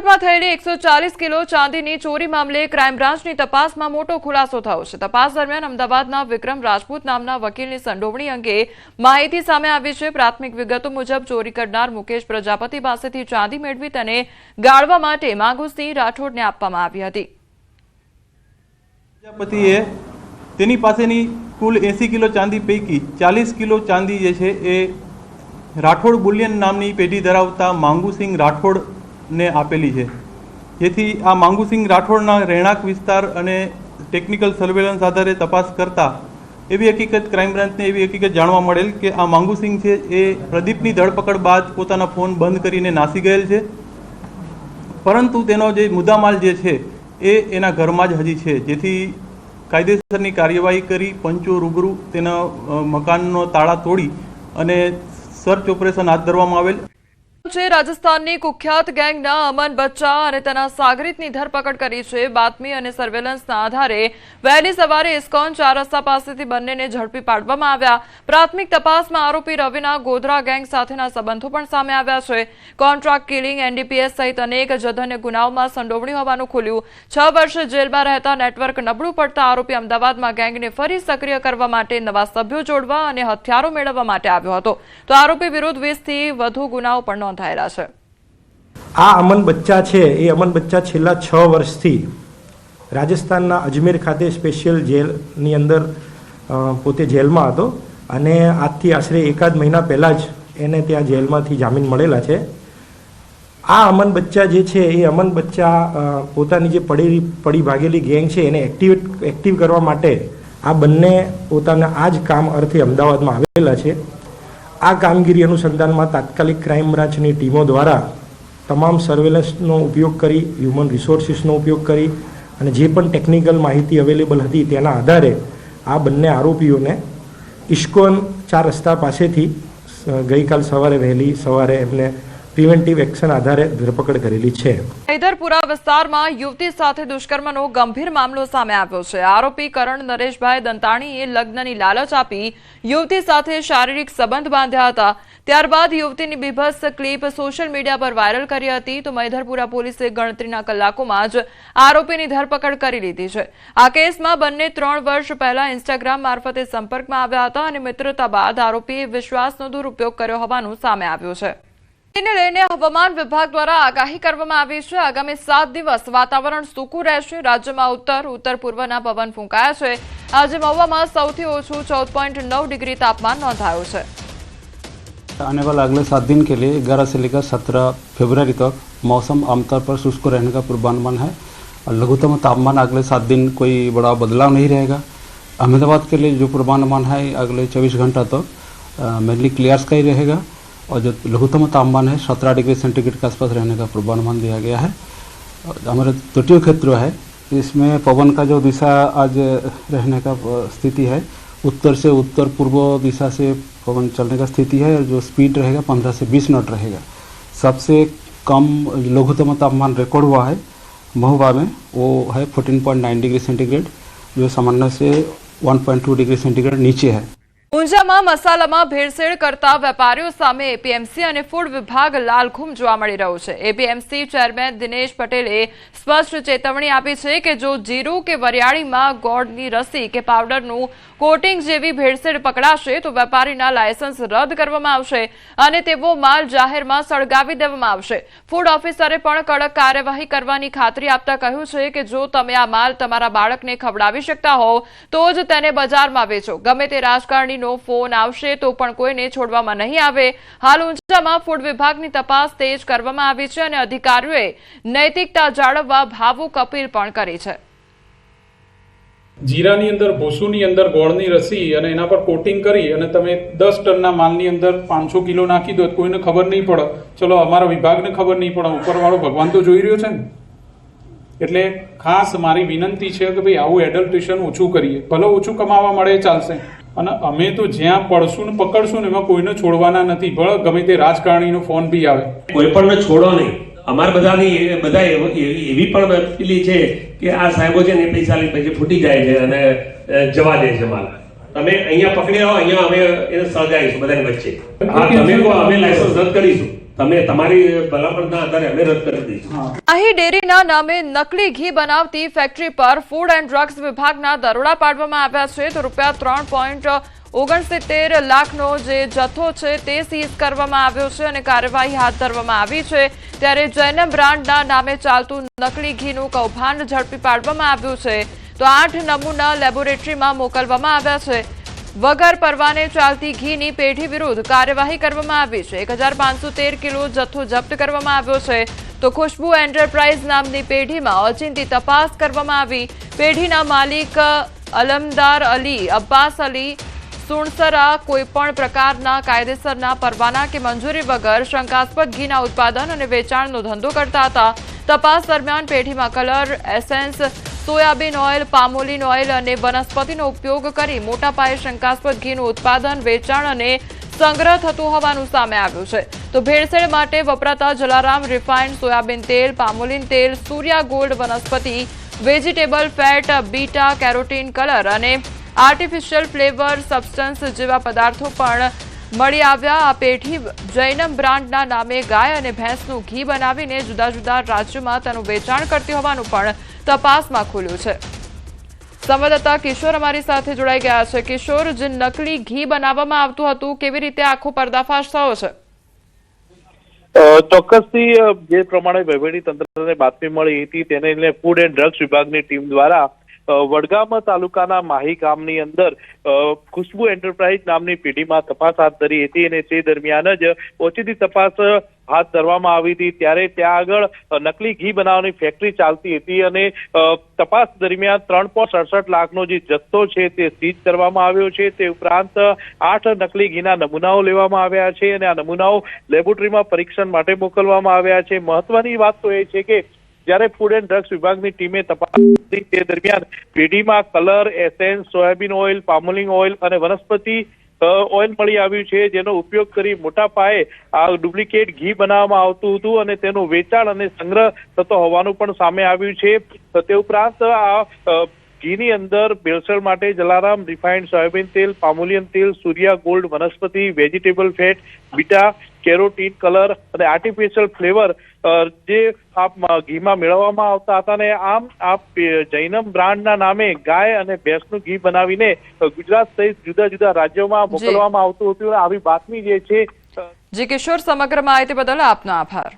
રાજકોટમાં થયેલી એકસો કિલો ચાંદીની ચોરી મામલે ક્રાઇમ બ્રાન્ચની તપાસમાં મોટો ખુલાસો થયો છે. તપાસ દરમિયાન અમદાવાદના વિક્રમ રાજપૂત નામના વકીલની સંડોવણી અંગે માહિતી સામે આવી છે. પ્રાથમિક વિગતો મુજબ ચોરી કરનાર મુકેશ પ્રજાપતિ પાસેથી ચાંદી મેળવી તેને ગાળવા માટે માગુસિંહ રાઠોડને આપવામાં આવી હતી. પ્રજાપતિએ તેની પાસેની કુલ એસી કિલો ચાંદી પૈકી ચાલીસ કિલો ચાંદી જે છે એ રાઠોડ બુલિયન નામની પેઢી ધરાવતા માંગુસિંહ રાઠોડને આપેલી છે. જેથી આ માંગુસિંહ રાઠોડના રહેણાંક વિસ્તાર અને ટેકનિકલ સર્વેલન્સ આધારે તપાસ કરતા એવી હકીકત ક્રાઇમ બ્રાન્ચને એવી હકીકત જાણવા મળેલ કે આ માંગુસિંહ છે એ પ્રદીપની ધરપકડ બાદ પોતાના ફોન બંધ કરીને નાસી ગયેલ છે. પરંતુ તેનો જે મુદ્દામાલ જે છે એ એના ઘરમાં જ હજી છે. જેથી કાયદેસરની કાર્યવાહી કરી, પંચો રૂબરૂ તેના મકાનનો તાળા તોડી અને સર્ચ ઓપરેશન હાથ ધરવામાં આવેલ. રાજસ્થાનની કુખ્યાત ગેંગના અમન બચ્ચા અને તેના સાગરીતની ધરપકડ કરી છે. બાતમી અને સર્વેલન્સના આધારે વહેલી સવારે ઇસ્કોન ચાર રસ્તા પાસેથી બંનેને ઝડપી પાડવામાં આવ્યા. પ્રાથમિક તપાસમાં આરોપી રવિના ગોધરા ગેંગ સાથેના સંબંધો પણ સામે આવ્યા છે. કોન્ટ્રાક્ટ કિલિંગ એનડીપીએસ સહિત અનેક જધન્ય ગુનાઓમાં સંડોવણી હોવાનું ખુલ્યું. છ વર્ષ જેલમાં રહેતા નેટવર્ક નબળું પડતા આરોપી અમદાવાદમાં ગેંગને ફરી સક્રિય કરવા માટે નવા સભ્યો જોડવા અને હથિયારો મેળવવા માટે આવ્યો હતો. તો આરોપી વિરુદ્ધ વીસથી વધુ ગુનાઓ પણ નોંધાયેલા છે. આ અમન બચ્ચા છે, એ અમન બચ્ચા છેલ્લા છ વર્ષથી રાજસ્થાનના અજમેર ખાતે સ્પેશિયલ જેલની અંદર પોતે જેલમાં હતો અને આજથી આશરે એકાદ મહિના પહેલાં જ એને ત્યાં જેલમાંથી જામીન મળેલા છે. આ અમન બચ્ચા જે છે, એ અમન બચ્ચા પોતાની જે પડેલી પડી ભાગેલી ગેંગ છે, એને એક્ટિવેટ એક્ટિવ કરવા માટે આ બંને પોતાના આ જ કામ અર્થે અમદાવાદમાં આવેલા છે. આ કામગીરી અનુસંધાનમાં તાત્કાલિક ક્રાઇમ બ્રાન્ચની ટીમો દ્વારા તમામ સર્વેલન્સનો ઉપયોગ કરી, હ્યુમન રિસોર્સિસનો ઉપયોગ કરી અને જે પણ ટેકનિકલ માહિતી અવેલેબલ હતી તેના આધારે આ બંને આરોપીઓને ઇસ્કોન ચાર રસ્તા પાસેથી ગઈકાલ સવારે વહેલી સવારે એમને પ્રિવેન્ટિવ એક્શન આધારે ધરપકડ કરેલી છે. હૈદરપુરા વિસ્તારમાં યુવતી સાથે દુષ્કર્મનો ગંભીર મામલો સામે આવ્યો છે. આરોપી કરણ નરેશભાઈ દંતાણીએ લગ્નની લાલચ આપી યુવતી સાથે શારીરિક સંબંધ બાંધ્યા હતા. ત્યારબાદ યુવતીની બીભત્સ ક્લિપ સોશિયલ મીડિયા પર વાયરલ કરી હતી તો મૈધરપુરા પોલીસે ગણતરીના કલાકોમાં જ આરોપીની ધરપકડ કરી લીધી છે. આ કેસમાં બંને ત્રણ વર્ષ પહેલા ઇન્સ્ટાગ્રામ મારફતે સંપર્કમાં આવ્યા હતા અને મિત્રતા બાદ આરોપીએ વિશ્વાસનો દુરુપયોગ કર્યો હોવાનું સામે આવ્યું છે. તેને લઈને હવામાન વિભાગ દ્વારા આગાહી કરવામાં આવી છે આગામી સાત દિવસ વાતાવરણ સૂકું રહેશે રાજ્યમાં ઉત્તર ઉત્તર પૂર્વના પવન ફૂંકાયા છે આજે મહુવામાં સૌથી ઓછું ચૌદ પોઈન્ટ નવ ડિગ્રી તાપમાન નોંધાયું છે आने वाले अगले सात दिन के लिए ग्यारह से लेकर सत्रह फरवरी तक मौसम आमतौर पर शुष्क रहने का पूर्वानुमान है और लघुत्तम तापमान अगले सात दिन कोई बड़ा बदलाव नहीं रहेगा अहमदाबाद के लिए जो पूर्वानुमान है अगले चौबीस घंटा तक मेनली क्लियर स्काई रहेगा और जो लघुतम तापमान है, सत्रह डिग्री सेंटीग्रेड के आसपास रहने का पूर्वानुमान दिया गया है। हमारे तटीय क्षेत्र है, इसमें पवन का जो दिशा आज रहने का स्थिति है, उत्तर से उत्तर पूर्व दिशा से पवन चलने का स्थिति है और जो स्पीड रहेगा पंद्रह से बीस नॉट रहेगा। सबसे कम लघुतम तापमान रिकॉर्ड हुआ है महुबा में, वो है fourteen point nine degree centigrade, जो सामान्य से one point two degree centigrade नीचे है। ઊંઝામાં મસાલામાં ભેળસેળ કરતા વેપારીઓ સામે એપીએમસી અને ફૂડ વિભાગ લાલઘૂમ જોવા મળી રહ્યું છે. એપીએમસી ચેરમેન દિનેશ પટેલે સ્પષ્ટ ચેતવણી આપી છે કે જો જીરું કે વરિયાળીમાં ગોળની રસી કે પાવડરનું કોટિંગ જેવી ભેળસેળ પકડાશે તો વેપારીના લાયસન્સ રદ કરવામાં આવશે અને તેવો માલ જાહેરમાં સળગાવી દેવામાં આવશે. ફૂડ ઓફિસરે પણ કડક કાર્યવાહી કરવાની ખાતરી આપતા કહ્યું છે કે જો તમે આ માલ તમારા બાળકને ખવડાવી શકતા હોવ તો જ તેને બજારમાં વેચો. ગમે તે રાજકારણીનો ફોન આવશે તો પણ કોઈને છોડવામાં નહીં આવે. હાલ ઊંઝામાં ફૂડ વિભાગની તપાસ તેજ કરવામાં આવી છે અને અધિકારીઓએ નૈતિકતા જાળવવા ભાવુક અપીલ પણ કરી છે. જીરાની અંદર, ભૂસુની અંદર ગોળની રસી અને એના પર કોટિંગ કરી અને તમે દસ ટનના માલની અંદર પાંચસો કિલો નાખી દો કોઈને ખબર નહીં પડે. ચલો, અમારા વિભાગને ખબર નહીં પડે. ઉપરવાળો ભગવાન તો જોઈ રહ્યો છે ને. એટલે ખાસ મારી વિનંતી છે કે ભાઈ આવું એડલ્ટ્રેશન ઓછું કરીએ. ભલે ઓછું કમાવા મળે, ચાલશે. અને અમે તો જ્યાં પડશું ને પકડશું ને એમાં કોઈને છોડવાના નથી. ભલે ગમે તે રાજકારણીનો ફોન બી આવે. કોઈ પણ છોડો નહીં. અમારે બધાની બધા એવી પણ પેલી છે કે આ સાહેબો છે ને પૈસા લઈ પછી ફૂટી જાય છે અને જવા દે છે માલ. તમે અહીંયા પકડી આવો અહીંયા અમે એને સળગાવીશું બધાની વચ્ચે. હા તમે કહો અમે લાયસન્સ રદ કરીશું. તમે તમારી ભલામણના આધારે અમે રદ કરી દઈશું. અહીં ડેરીના નામે નકલી ઘી બનાવતી ફેક્ટરી પર ફૂડ એન્ડ ડ્રગ્સ વિભાગના દરોડા પાડવામાં આવ્યા છે તો રૂપિયા ત્રણ પોઈન્ટ ઓગણસિત્તેર લાખનો જે જથ્થો છે તે સીઝ કરવામાં આવ્યો છે અને કાર્યવાહી હાથ ધરવામાં આવી છે. ત્યારે જૈનમ બ્રાન્ડના નામે ચાલતું નકલી ઘીનું કૌભાંડ ઝડપી પાડવામાં આવ્યું છે. તો આઠ નમૂના લેબોરેટરીમાં મોકલવામાં આવ્યા છે. વગર પરવાને ચાલતી ઘીની પેઢી વિરુદ્ધ કાર્યવાહી કરવામાં આવી છે. એક કિલો જથ્થો જપ્ત કરવામાં આવ્યો છે. તો ખુશ્બુ એન્ટરપ્રાઇઝ નામની પેઢીમાં અચિંતી તપાસ કરવામાં આવી. પેઢીના માલિક અલમદાર અલી, અબ્બાસ અલી, સુણસરા કોઈપણ પ્રકારના કાયદેસરના પરવાના કે મંજૂરી વગર શંકાસ્પદ ઘીના ઉત્પાદન અને વેચાણનો ધંધો કરતા હતા. તપાસ દરમિયાન પેઢીમાં colour, essence soybean oil, palmolein oil અને વનસ્પતિનો ઉપયોગ કરી મોટા પાયે શંકાસ્પદ ઘીનું ઉત્પાદન, વેચાણ અને સંગ્રહ થતું હોવાનું સામે આવ્યું છે. તો ભેળસેળ માટે વપરાતા જલારામ રિફાઇન્ડ સોયાબીન તેલ, પામોલિન તેલ, સૂર્યા ગોલ્ડ વનસ્પતિ, vegetable fat, beta, carotene colour અને આર્ટિફિશિયલ ફ્લેવર સબસ્ટન્સ જેવા પદાર્થો પણ મળી આવ્યા. આ પેઢી જૈનમ બ્રાન્ડના નામે ગાય અને ભેંસનું ઘી બનાવીને જુદા જુદા રાજ્યોમાં તેનું વેચાણ કરતી હોવાનું પણ તપાસમાં ખુલ્યું છે. સંવાદદાતા કિશોર અમારી સાથે જોડાઈ ગયા છે. કિશોર, જે નકલી ઘી બનાવવામાં આવતું હતું, કેવી રીતે આખો પર્દાફાશ થયો છે? ચોક્કસથી જે પ્રમાણે વહીવટી તંત્રને બાતમી મળી હતી, તેને લઈને ફૂડ એન્ડ ડ્રગ્સ વિભાગની ટીમ દ્વારા વડગામ તાલુકાના માહી ગામની અંદર ખુશ્બુ એન્ટરપ્રાઇઝ નામની પેઢીમાં તપાસ હાથ ધરી હતી અને તે દરમિયાન જ, ઓછીથી તપાસ હાથ ધરવામાં આવી હતી. ત્યારે ત્યાં આગળ નકલી ઘી બનાવવાની ફેક્ટરી ચાલતી હતી અને તપાસ દરમિયાન ત્રણ પોઈન્ટ સડસઠ લાખનો જે જથ્થો છે તે સીઝ કરવામાં આવ્યો છે. તે ઉપરાંત આઠ નકલી ઘીના નમૂનાઓ લેવામાં આવ્યા છે અને આ નમૂનાઓ લેબોરેટરીમાં પરીક્ષણ માટે મોકલવામાં આવ્યા છે. મહત્વની વાત તો એ છે કે, જ્યારે ફૂડ એન્ડ ડ્રગ્સ વિભાગની ટીમે તપાસ તે દરમિયાન પેઢીમાં colour, essence, soybean oil, palmolein oil અને વનસ્પતિ ઓઇલ મળી આવ્યું છે, જેનો ઉપયોગ કરી મોટા પાયે આ ડુપ્લિકેટ ઘી બનાવવામાં આવતું હતું અને તેનું વેચાણ અને સંગ્રહ થતો હોવાનું પણ સામે આવ્યું છે. તે ઉપરાંત આ ઘીની અંદર ભેળસેળ માટે જલારામ રિફાઇન્ડ સોયાબીન તેલ પામોલિયન તેલ સૂર્યા ગોલ્ડ વનસ્પતિ vegetable fat beta carotene colour અને આર્ટિફિશિયલ ફ્લેવર જે આપ ઘીમાં મેળવવામાં આવતા હતા ને આમ આ જૈનમ બ્રાન્ડના નામે ગાય અને ભેંસનું ઘી બનાવીને ગુજરાત સહિત જુદા જુદા રાજ્યોમાં મોકલવામાં આવતું હતું. આવી બાતમી જે છે જી કિશોર સમગ્ર માહિતી બદલ આપનો આભાર.